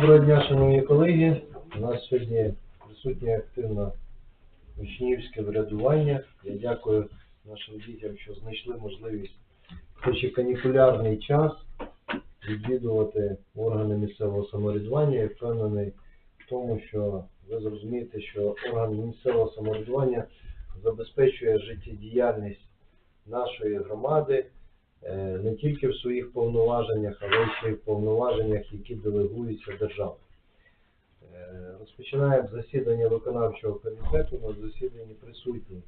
Доброго дня, шановні колеги. У нас сьогодні присутнє активне учнівське врядування. Я дякую нашим дітям, що знайшли можливість, хоч і канікулярний час, відвідувати органи місцевого самоврядування. Я впевнений в тому, що ви зрозумієте, що орган місцевого самоврядування забезпечує життєдіяльність нашої громади не тільки в своїх повноваженнях, але ще й в повноваженнях, які делегуються державою. Е, Розпочинаємо засідання виконавчого комітету. На засіданні присутні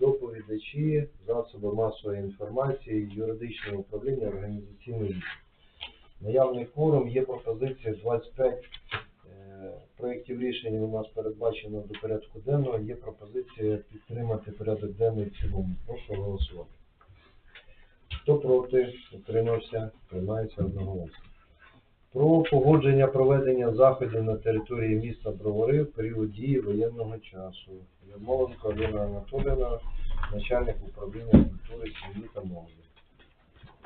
доповідачі, засоби масової інформації, юридичне управління, організаційний відділ. Наявний форум є пропозиція 25 е, проєктів рішень у нас передбачено до порядку денного. Є пропозиція підтримати порядок денний в цілому. Прошу голосувати. Хто проти, утримався, приймається одноголосно. Про погодження проведення заходів на території міста Бровари в період дії воєнного часу. Ярмоленко Аліна Анатоліївна, начальник управління культури, сім'ї та молоді.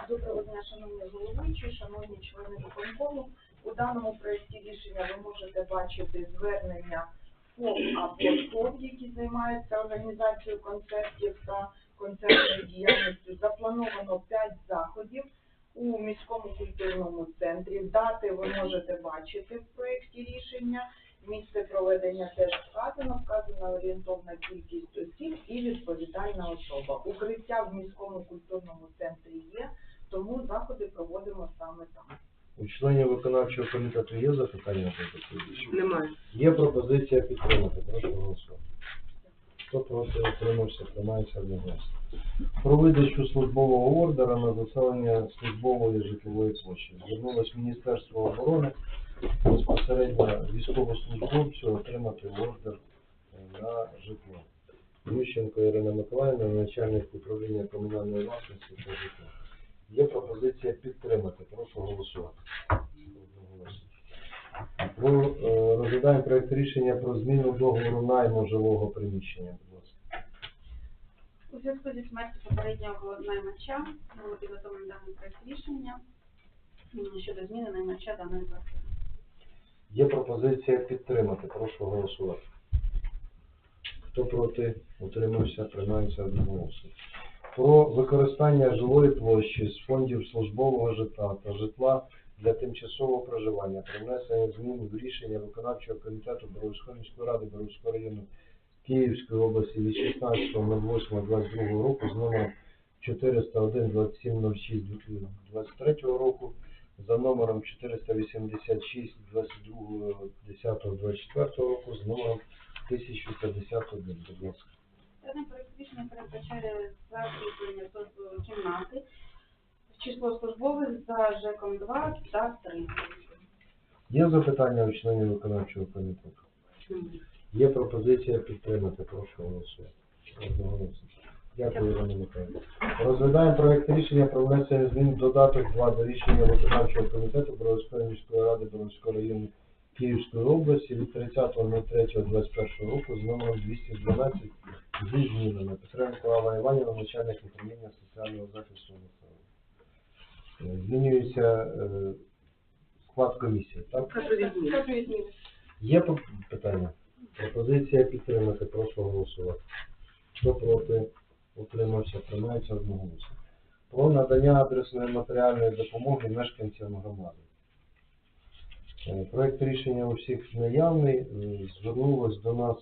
Доброго дня, шановні головуючі, шановні члени виконкому. У даному проєкті рішення ви можете бачити звернення ФОП або які займаються організацією концертів та концертною діяльністю. Заплановано 5 заходів у міському культурному центрі. Дати ви можете бачити в проєкті рішення. Місце проведення теж вказано, вказана орієнтовна кількість осіб і відповідальна особа. Укриття в міському культурному центрі є, тому заходи проводимо саме там. У членів виконавчого комітету є запитання? Немає. Є пропозиція підтримати. Прошу голосувати. Хто проти утримався, приймається одноголосно. Про видачу службового ордера на заселення службової житлової площі. Звернулось Міністерство оборони безпосередньо військовослужбовцю отримати ордер е, на житло. Ющенко Ірина Миколаївна, начальник управління комунальної власності та житла. Є пропозиція підтримати. Прошу голосувати. Про, е, розглядаємо проект рішення про зміну договору найму жилого приміщення. Будь ласка. У зв'язку зі смертю попереднього наймача було підготовлено даний проект рішення щодо зміни наймача даної квартири. Є пропозиція підтримати. Прошу голосувати. Хто проти, утримався, приймається одноголосно. Про використання жилої площі з фондів службового житла та житла для тимчасового проживання при внесенні змін в рішення виконавчого комітету Боровської міської ради Боровського району Київської області від 16.08.22 року з номером 401 2706 23 року за номером 486 22 10 24 року з номером 1051. Будь ласка. Даний проект рішення передбачає закріплення кімнати число службових за ЖЕКом 2 та 3. Є запитання у членів виконавчого комітету? Є пропозиція підтримати. Прошу голосувати. Одноголосно. Дякую, Ірина Михайловна. Розглядаємо проект рішення про внесення змін в додаток 2 до рішення виконавчого комітету Боровської міської ради Боровського району Київської області від 30.03.21 року з номером 212 зі змінами. Петренко Алла Іванівна, начальник управління соціального захисту Змінюється е, склад комісії, так? Зміни. Є питання? Пропозиція підтримати, прошу голосувати. Хто проти, утримався, приймається одноголосно. Про надання адресної матеріальної допомоги мешканцям громади. Е, Проект рішення у всіх наявний. Е, Звернулось до нас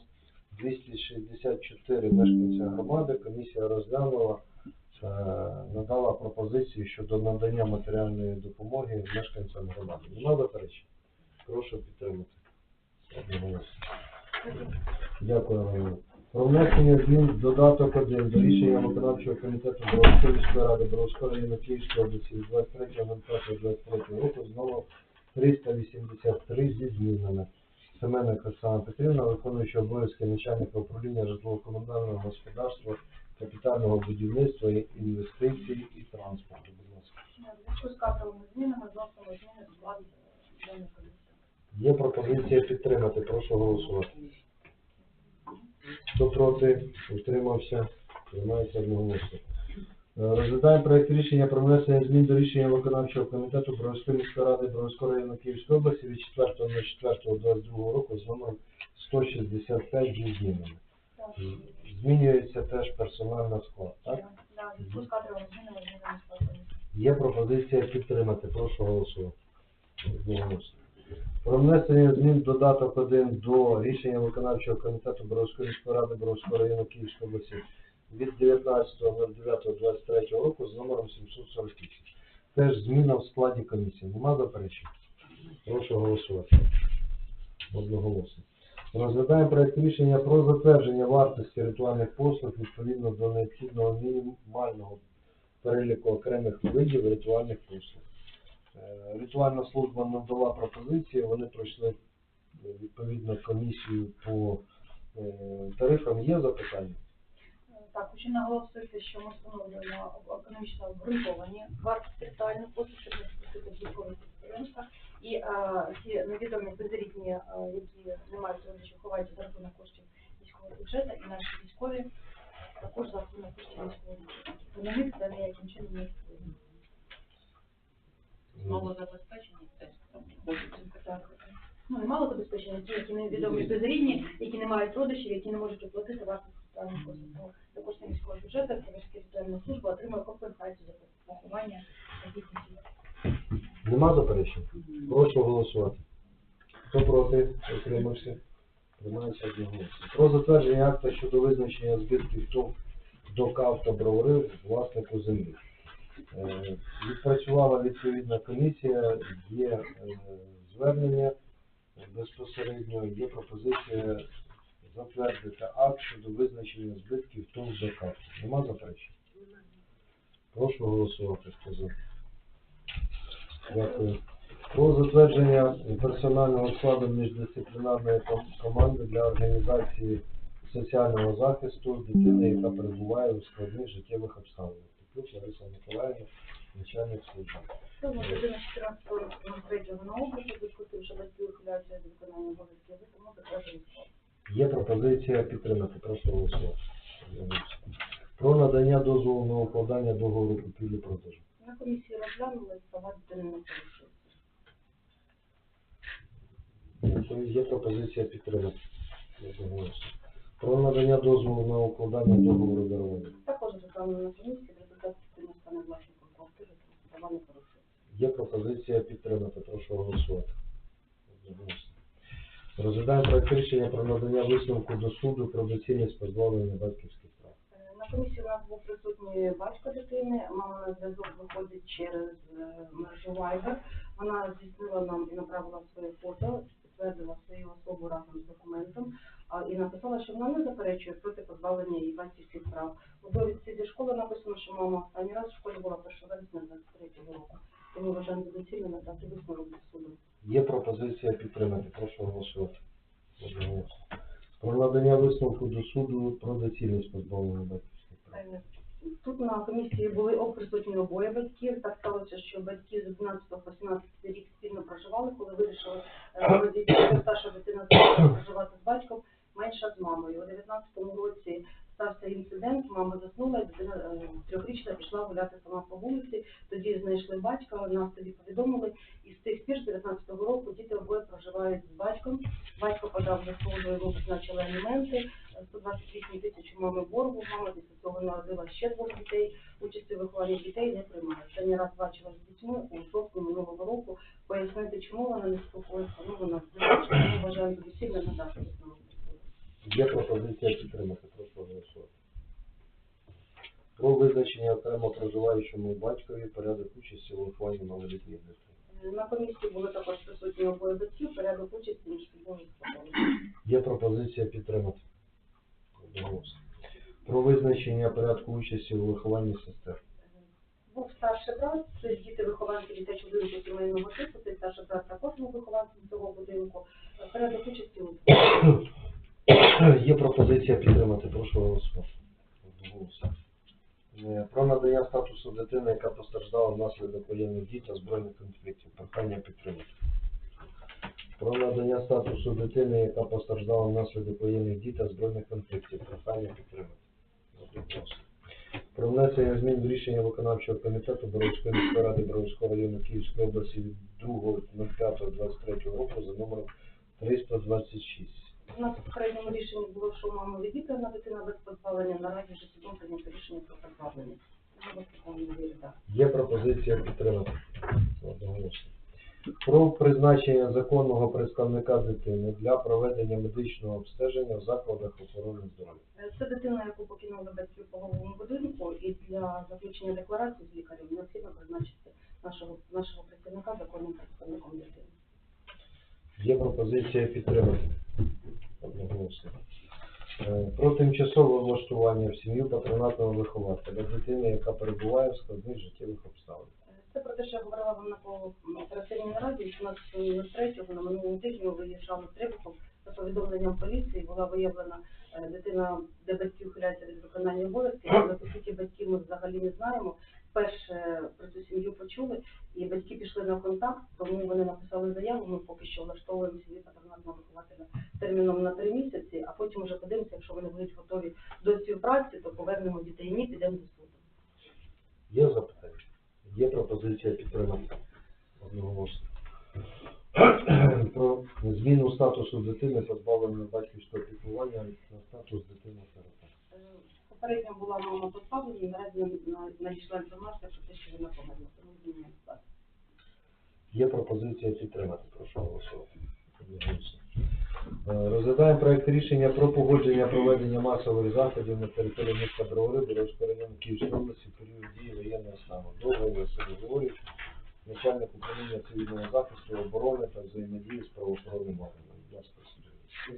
264 мешканця громади. Комісія розглянула, надала пропозицію щодо надання матеріальної допомоги мешканцям громади. Нема заперечень? Прошу підтримати. Дякую, Про внесення змін додаток 1 до рішення виконавчого комітету Боровської міської ради Боровського району Київської області від 23.05.23 року з номером 383 зі змінами. Семенник Оксана Петрівна, виконуючи обов'язки начальника управління житлово-комунального господарства, капітального будівництва, інвестицій і транспорту. Будь ласка. Зв'язку з кадровими змінами вносимо зміни до складу. Є пропозиція підтримати. Прошу голосувати. Хто проти, утримався, приймається одноголосно. Е, Розглядаємо проект рішення про внесення змін до рішення виконавчого комітету Бровської міської ради Бровського району Київської області від 4.04.22 року з номером 165 зі змінами. Змінюється теж персональний склад, так? Да, складу. Є пропозиція підтримати. Прошу голосувати. Одноголосно. Про внесення змін додаток 1 до рішення виконавчого комітету Боровської міської ради Боровського району Київської області від 19.09.23 року з номером 748. Теж зміна в складі комісії. Нема заперечень? Прошу голосувати. Одноголосно. Розглядаємо проект рішення про затвердження вартості ритуальних послуг відповідно до необхідного мінімального переліку окремих видів ритуальних послуг. Е, Ритуальна служба надала пропозиції, вони пройшли е, відповідно комісію по е, тарифам. Є запитання? Так, хочу наголосити, що ми встановлюємо економічно обґрунтовані вартості ритуальних послуг, щоб не спустити військових підприємства. І е, ті невідомі безрідні, е, які не мають родичів, ховаються за рахунок коштів військового бюджету, і наші військові також за рахунок коштів військового бюджету. На них це ніяким чином не впливає. Малозабезпечені теж там входять. Так. Ну, і мало забезпечення, ті, які невідомі безрідні, які не мають родичів, які не можуть оплатити вартість соціальних послуг. За кошти міського бюджету Київська соціальна служба отримує компенсацію за поховання таких осіб. Нема заперечень? Прошу голосувати. Хто проти? Утримався? Приймається одноголосно. Про затвердження акта щодо визначення збитків ТОВ до КАВ та бровари власнику землі. Е, Відпрацювала відповідна комісія, є е, звернення безпосередньо, є пропозиція затвердити акт щодо визначення збитків ТОВ до КАВ. Нема заперечень? Прошу голосувати. Хто за? Дякую. Про затвердження персонального складу міждисциплінарної команди для організації соціального захисту дитини, яка перебуває у складних життєвих обставинах. Тут Лариса Миколаївна, начальник служби. Тому дитина 14 року на обліку, зв'язку що батьки ухиляються від виконання обов'язків, тому затверджує склад. Є пропозиція підтримати. Прошу голосувати. Про надання дозволу на укладання договору купівлі-продажу. На комісії розглянули, сама дитина не порушується. Дякую. Є пропозиція підтримати. Одноголосно. Про надання дозволу на укладання договору дарування. Також розглянули на комісії, в результаті дитина стане власником квартири, тому права не порушується. Є пропозиція підтримати. Прошу голосувати. Розглядаємо проект рішення про надання висновку до суду про доцільність позбавлення батьківських комісії у нас був присутній батько дитини, мама на зв'язок виходить через е, мережу Viber. Вона здійснила нам і направила своє фото, підтвердила свою особу разом з документом і написала, що вона не заперечує проти позбавлення її батьківських прав. У довідці зі школи написано, що мама останній раз в школі була 1 вересня 23 року. Тому вважаємо доцільно надати висновок до суду. Є пропозиція підтримати. Прошу голосувати. Про надання висновку до суду про доцільність позбавлення. Е, Тут на комісії були присутні обоє батьків. Так сталося, що батьки з 11 по 17 рік спільно проживали, коли вирішили е, родити старша дитина проживати з батьком, менша з мамою. У 19-му році стався інцидент, мама заснула, дитина е, трьохрічна пішла гуляти сама по вулиці. Тоді знайшли батька, нас тоді повідомили, і з тих пір, з 19-го року, діти обоє проживають з батьком. Батько подав за службу, йому призначили аліменти. 128 тисяч мами боргу, мама після цього народила ще двох дітей, участі в вихованні дітей не приймає. Останній раз бачила з дітьми у жовтні минулого року, пояснити, чому вона не спілкується, ну вона ми вважаємо доцільно надати висновок. Є пропозиція підтримати. Прошу голосувати. Про визначення окремо проживаючому батькові порядок участі у вихованні малолітніх дітей. На комісії були також присутні обоє батьків, порядок участі між собою. Є пропозиція підтримати. Одноголосно. Про визначення порядку участі у вихованні сестер. Був старший брат, це діти вихованки дитячого будинку сімейного типу, цей старший брат також був вихованцем цього будинку. Порядок участі у Є пропозиція підтримати. Прошу голосувати. Е, Про надання статусу дитини, яка постраждала внаслідок воєнних дій та збройних конфліктів. Прохання підтримати. Про надання статусу дитини, яка постраждала внаслідок воєнних дій та збройних конфліктів. Прохання підтримати. Про внесення змін до рішення виконавчого комітету Боровської міської ради Боровського району Київської області від 2.05.23 року за номером 326. У нас в попередньому рішенні було, що мама відібрана дитина без позбавлення, наразі вже судом прийнято рішення про позбавлення. Є пропозиція підтримати. Одноголосно. Про призначення законного представника дитини для проведення медичного обстеження в закладах охорони здоров'я. Е, Це дитина, яку покинули батьки в пологовому будинку, і для заключення декларації з лікарем необхідно призначити нашого, нашого представника законним представником дитини. Є пропозиція підтримати. Одноголосно. Е, Про тимчасове влаштування в сім'ю патронатного вихователя дитини, яка перебуває в складних життєвих обставинах. Е, Це про те, що я говорила вам на по- оперативній нараді, 18.03 на минулому тижні виїжджали з за повідомленням поліції була виявлена е, дитина, де батьки ухиляються від виконання обов'язків, але по суті батьків ми взагалі не знаємо. Перше про цю сім'ю почули, і батьки пішли на контакт, тому вони написали заяву. Ми поки що влаштовуємо сім'ї патронатного вихователя терміном на три місяці, а потім вже подивимося, якщо вони будуть готові до співпраці, то повернемо дітей. Ні, підемо до суду. Є запитання? Є пропозиція підтримати. Одноголосно. Про зміну статусу дитини, позбавленої батьківського піклування на статус дитини сирота. Е, Попередньо була мама позбавлена, і наразі на- на- надійшла інформація про те, що вона померла. Тому змінюємо статус. Є пропозиція підтримати. Прошу голосувати. Е, Розглядаємо проект рішення про погодження проведення масових заходів на території міста Бровари, Боровського району Київської області в період дії воєнного стану. Довго Василь Григорійович, начальник управління цивільного захисту, оборони та взаємодії з правоохоронним органом.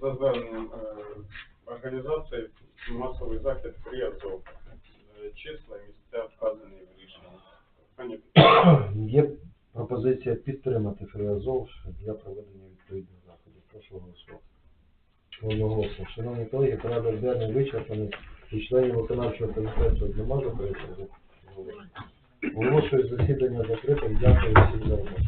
За зверненням е, організації масовий захід «Приазов». Е, Числа і місця вказані в рішенні. Є пропозиція підтримати Фріазов для проведення відповідних заходів. Прошу голосувати. Одноголосно. Шановні колеги, порядок денний вичерпаний і членів виконавчого комітету нема заперечень? Оголошую засідання закритим. Дякую всім за роботу.